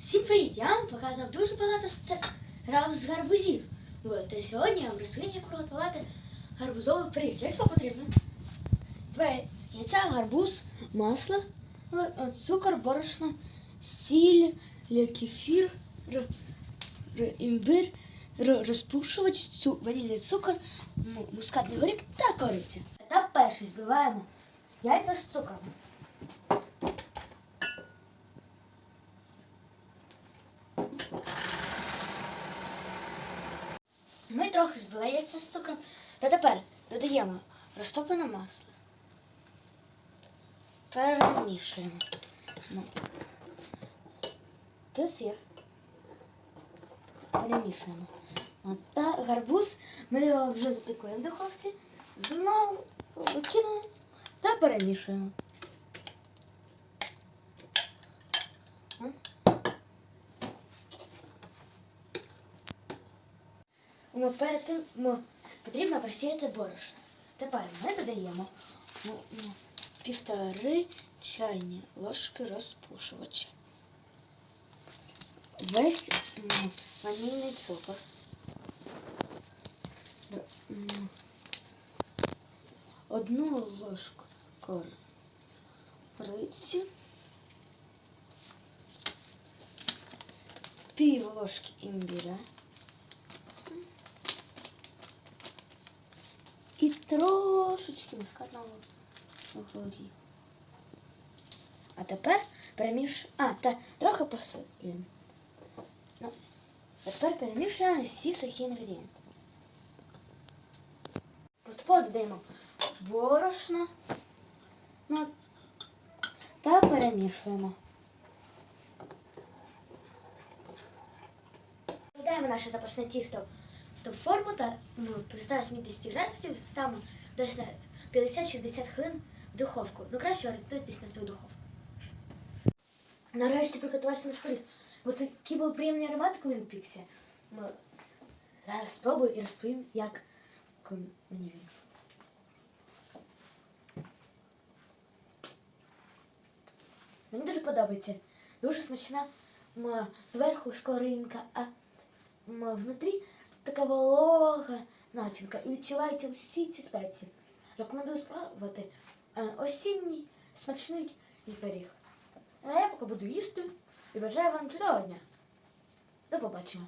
Всім привіт! Я вам показав дуже багато страв з гарбузів. От, сьогодні я вам розповім, як приготувати гарбузовий пиріг. Для цього потрібно два яйця, гарбуз, масло, е, цукор, борошно, сіль, кефір, імбир, розпушувач, цу, ванільний цукор, мускатний горіх та кориця. Етап перший збиваємо яйця з цукром. Ми трохи збили з цукром. Та тепер додаємо розтоплене масло. Перемішуємо. Ну. Кефір. Перемішуємо. Та гарбуз ми його вже запекли в духовці. Знову викинули та перемішуємо. Ми перед тим потрібно просіяти борошно. Тепер ми додаємо ну, ну, півтори чайні ложки розпушувача. Весь ну, ванільний цукор. Ну, Одну ложку кориці. Пів ложки імбіря. І трошечки мускатного горіху. А тепер переміш... А, та трохи посолюємо. Ну, тепер перемішуємо всі сухі інгредієнти. Поступово додаємо борошно ну, та перемішуємо. Додаємо наше запашне тісто в форму ну, при 180 градусів десь на 50-60 хвилин в духовку. Ну краще орієнтуйтесь на свою духовку. Нарешті приготувався наш пиріг. От такі були приємні аромати, коли він пікся. Ну, зараз спробую і розповім, як мені він. Мені дуже подобається. Дуже смачна зверху скоринка, а внутрі така волога начинка. І відчуваються всі ці спеції. Рекомендую спробувати е, осінній смачний пиріг. А я поки буду їсти і бажаю вам чудового дня. До побачення.